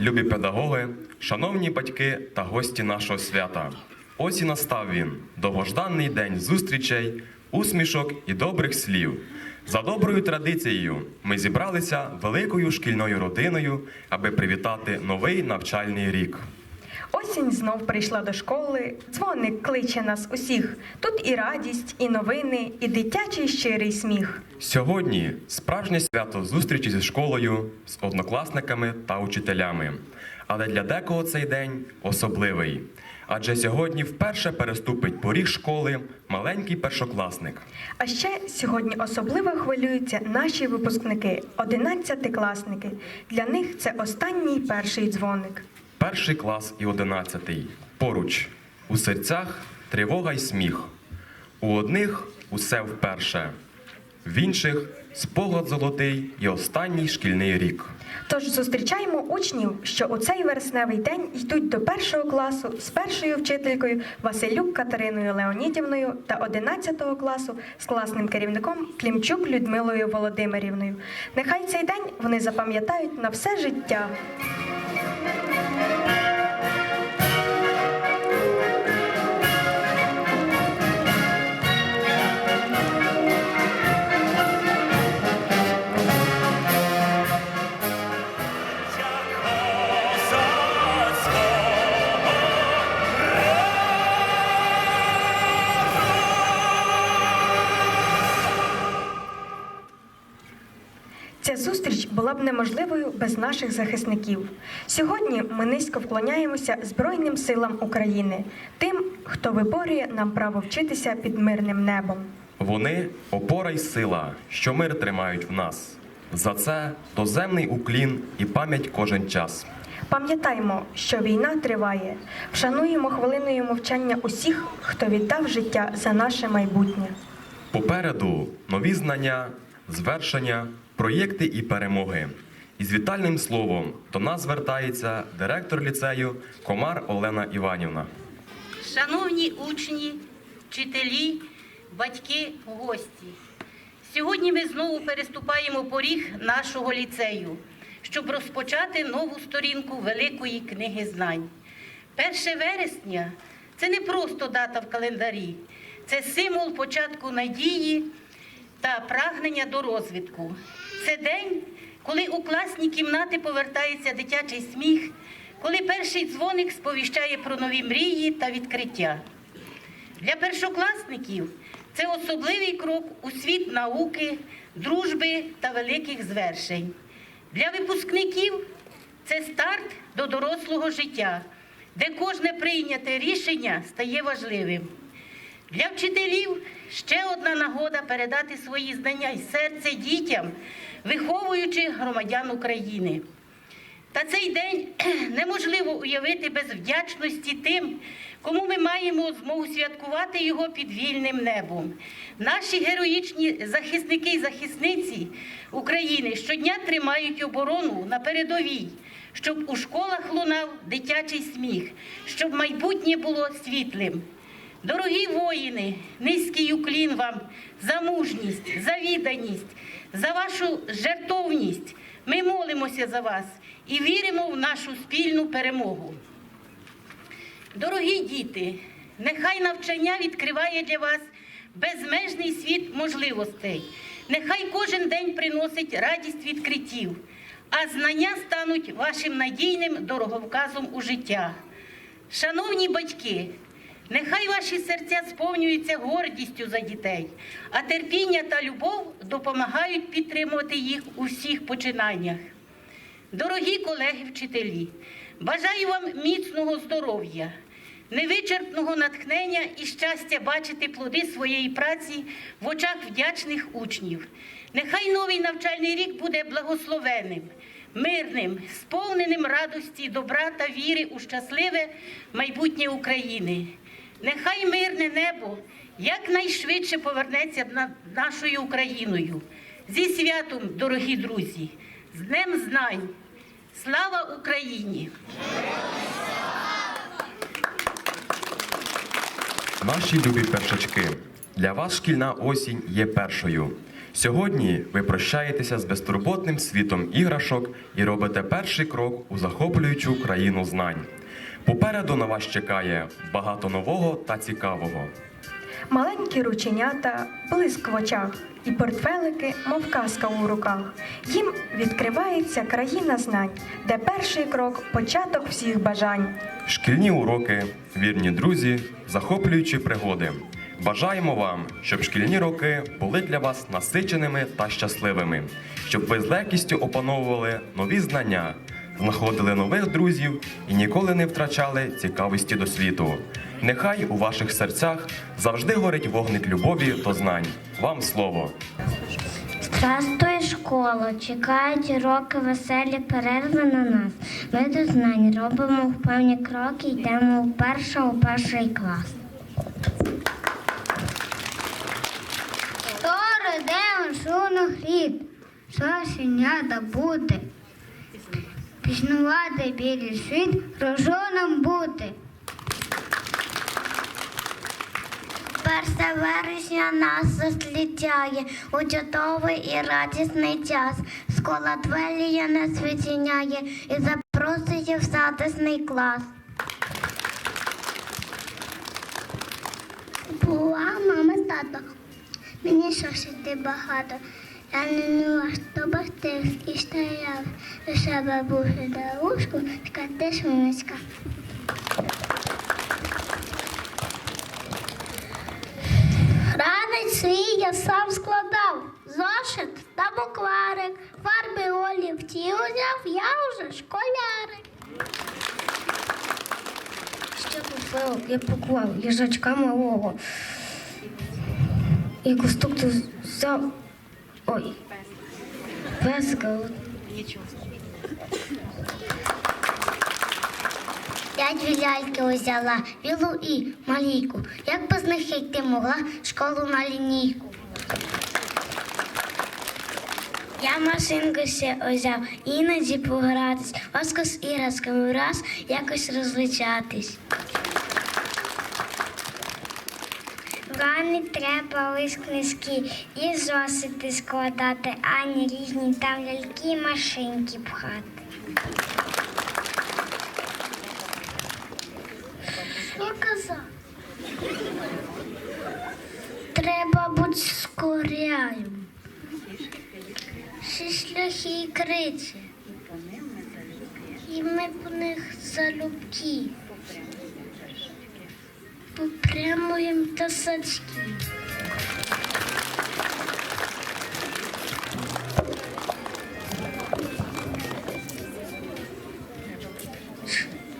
любі педагоги, шановні батьки та гості нашого свята. Ось і настав він, довгожданий день зустрічей, усмішок і добрих слів. За доброю традицією ми зібралися великою шкільною родиною, аби привітати новий навчальний рік. Осінь знов прийшла до школи, дзвоник кличе нас усіх. Тут і радість, і новини, і дитячий щирий сміх. Сьогодні справжнє свято зустрічі зі школою, з однокласниками та учителями. Але для декого цей день особливий. Адже сьогодні вперше переступить поріг школи маленький першокласник. А ще сьогодні особливо хвилюються наші випускники, одинадцятикласники. Для них це останній перший дзвоник. Перший клас і одинадцятий. Поруч. У серцях тривога й сміх. У одних усе вперше, в інших спогад золотий і останній шкільний рік. Тож зустрічаємо учнів, що у цей вересневий день йдуть до першого класу з першою вчителькою Василюк Катериною Леонідівною та 11 класу з класним керівником Клімчук Людмилою Володимирівною. Нехай цей день вони запам'ятають на все життя. Ця зустріч була б неможливою без наших захисників. Сьогодні ми низько вклоняємося Збройним силам України, тим, хто виборює нам право вчитися під мирним небом. Вони опора й сила, що мир тримають в нас. За це доземний уклін і пам'ять кожен час. Пам'ятаймо, що війна триває. Вшануємо хвилиною мовчання усіх, хто віддав життя за наше майбутнє. Попереду нові знання, звершення, проєкти і перемоги. Із вітальним словом до нас звертається директор ліцею Комар Олена Іванівна. Шановні учні, вчителі, батьки, гості. Сьогодні ми знову переступаємо поріг нашого ліцею, щоб розпочати нову сторінку великої книги знань. 1 вересня це не просто дата в календарі, це символ початку надії та прагнення до розвитку. Це день, коли у класні кімнати повертається дитячий сміх, коли перший дзвоник сповіщає про нові мрії та відкриття. Для першокласників це особливий крок у світ науки, дружби та великих звершень. Для випускників це старт до дорослого життя, де кожне прийняте рішення стає важливим. Для вчителів ще одна нагода передати свої знання і серце дітям, виховуючи громадян України. Та цей день неможливо уявити без вдячності тим, кому ми маємо змогу святкувати його під вільним небом. Наші героїчні захисники і захисниці України щодня тримають оборону на передовій, щоб у школах лунав дитячий сміх, щоб майбутнє було світлим. Дорогі воїни, низький уклін вам за мужність, за відданість, за вашу жертовність. Ми молимося за вас і віримо в нашу спільну перемогу. Дорогі діти, нехай навчання відкриває для вас безмежний світ можливостей. Нехай кожен день приносить радість відкриттів, а знання стануть вашим надійним дороговказом у життя. Шановні батьки, нехай ваші серця сповнюються гордістю за дітей, а терпіння та любов допомагають підтримувати їх у всіх починаннях. Дорогі колеги-вчителі, бажаю вам міцного здоров'я, невичерпного натхнення і щастя бачити плоди своєї праці в очах вдячних учнів. Нехай новий навчальний рік буде благословенним, мирним, сповненим радості, добра та віри у щасливе майбутнє України. Нехай мирне небо якнайшвидше повернеться над нашою Україною. Зі святом, дорогі друзі, з Днем Знань! Слава Україні! Наші любі першачки, для вас шкільна осінь є першою. Сьогодні ви прощаєтеся з безтурботним світом іграшок і робите перший крок у захоплюючу країну знань. Попереду на вас чекає багато нового та цікавого. Маленькі рученята, блиск в очах і портфелики, мов казка у руках. Їм відкривається країна знань, де перший крок початок всіх бажань. Шкільні уроки, вірні друзі, захоплюючі пригоди. Бажаємо вам, щоб шкільні роки були для вас насиченими та щасливими, щоб ви з легкістю опановували нові знання, знаходили нових друзів і ніколи не втрачали цікавості до світу. Нехай у ваших серцях завжди горить вогник любові до знань. Вам слово! Здравствуй, школа! Чекають роки веселі перерви на нас. Ми до знань робимо певні кроки, йдемо вперше у перший клас. Скоро йдемо шуну хліб, сосенята бути. Піснувати білий світ, рожоном бути. Перше вересня нас зустрічає у чудовий і радісний час. Школа двері нас відчиняє і запросить в затисний клас. Була мама з тато. Мені шосити багато. Я не бахтив і стояв. Лише бабусю до ушку, скати шумицька. Ранець свій я сам складав. Зошит та букварик, фарби олівці узяв, я вже школярик. Ще купив, я поклав їжачка малого. І кустук тут взяв. Ой. Песка. Я дві ляльки взяла, білу і малійку. Як без них йти могла школу на лінійку. Я машинку ще взяв, іноді погратись, з іграшками раз якось розличатись. Вранні треба лиш книжки і зосити складати, ані різні там ляльки і машинки пхати. Що казав? Треба бути скоряєм. Всі шляхи і криці. І ми по них залюбки. Попрямуємо до сачки.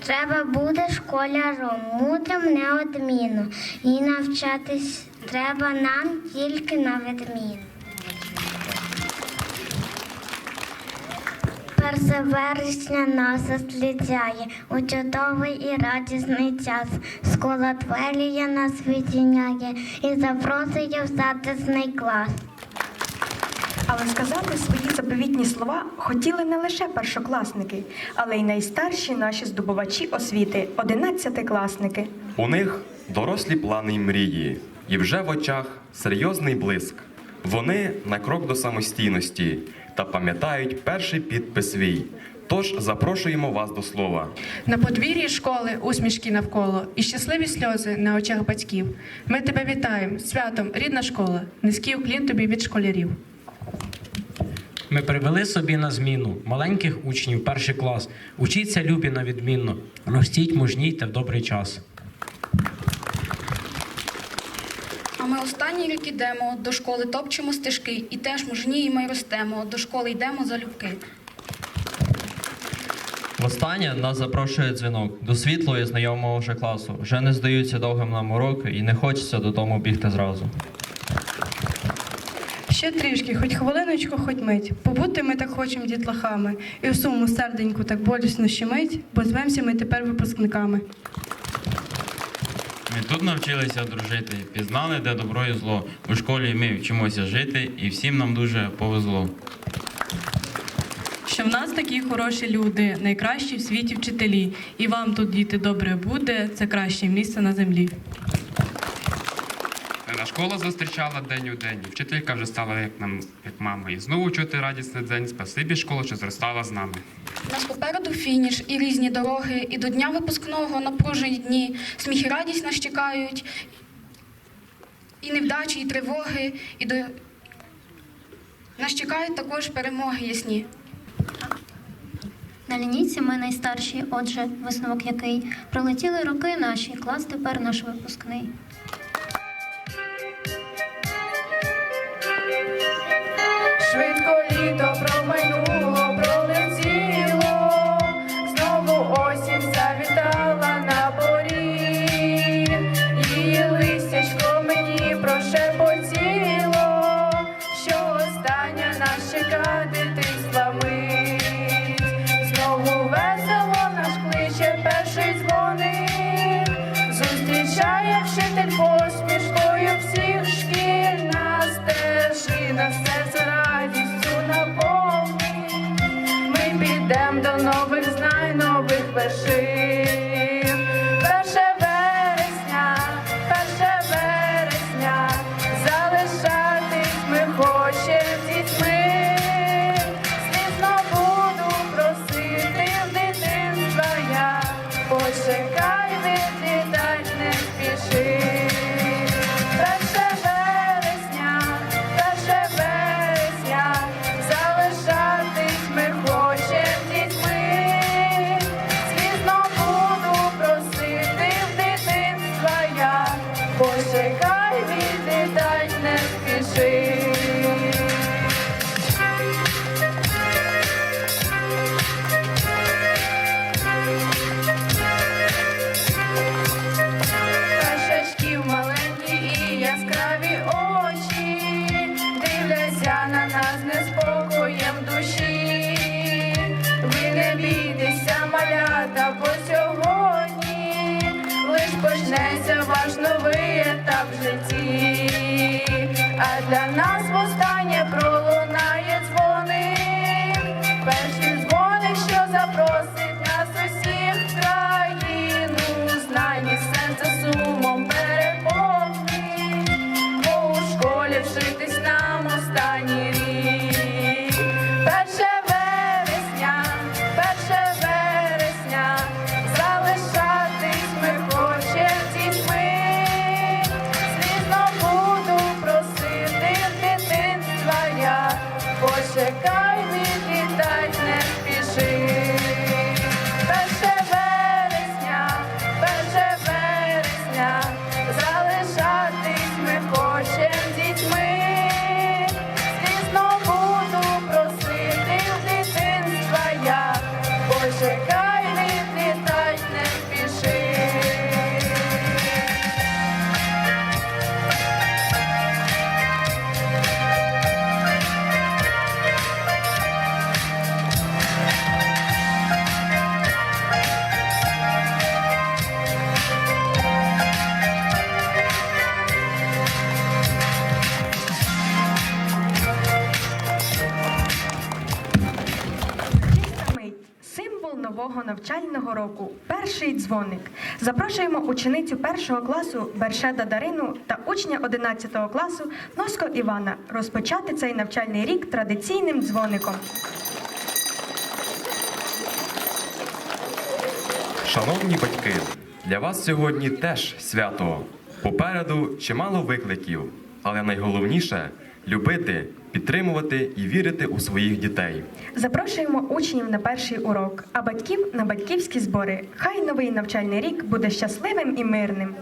Треба буде школяром, мудрим неодмінно. І навчатись треба нам тільки на відміну. Перше вересня нас зустрічає у чудовий і радісний час. Школа двері нас відчиняє і запросить в затисний клас. Але сказати свої заповітні слова хотіли не лише першокласники, але й найстарші наші здобувачі освіти, одинадцятикласники. У них дорослі плани й мрії, і вже в очах серйозний блиск. Вони на крок до самостійності та пам'ятають перший підпис свій. Тож запрошуємо вас до слова. На подвір'ї школи усмішки навколо і щасливі сльози на очах батьків. Ми тебе вітаємо святом, рідна школа. Низький уклін тобі від школярів. Ми привели собі на зміну маленьких учнів, перший клас. Учіться любі на відмінно, ростіть, мужнійте в добрий час. А ми останній рік ідемо, до школи топчемо стежки, і теж мужніємо й ростемо, до школи йдемо залюбки. Востаннє нас запрошує дзвінок до світлої знайомого вже класу. Вже не здаються довгим нам уроки і не хочеться додому бігти зразу. Ще трішки, хоч хвилиночку, хоч мить. Побути ми так хочемо дітлахами, і в суму серденьку так болісно щемить, бо звемося ми тепер випускниками. Тут навчилися дружити, пізнали, де добро і зло. У школі ми вчимося жити, і всім нам дуже повезло. Що в нас такі хороші люди, найкращі в світі вчителі. І вам тут, діти, добре буде, це краще місце на землі. На школа зустрічала день у день, і вчителька вже стала як нам, як мама. І знову чути радісний день. Спасибі, школа, що зростала з нами. У нас попереду фініш і різні дороги, і до дня випускного напружені дні. Сміх і радість нас чекають, і невдачі, і тривоги, і до нас чекають також перемоги ясні. На лінійці ми найстарші, отже, висновок який пролетіли роки наші, клас тепер наш випускний. Швидко літо промайнуло, почнеться ваш новий етап в житті. А для нас востаннє пролунає нового навчального року. Перший дзвоник. Запрошуємо ученицю першого класу Бершеда Дарину та учня 11 класу Носко Івана розпочати цей навчальний рік традиційним дзвоником. Шановні батьки, для вас сьогодні теж свято. Попереду чимало викликів, але найголовніше любити, підтримувати і вірити у своїх дітей. Запрошуємо учнів на перший урок, а батьків на батьківські збори. Хай новий навчальний рік буде щасливим і мирним.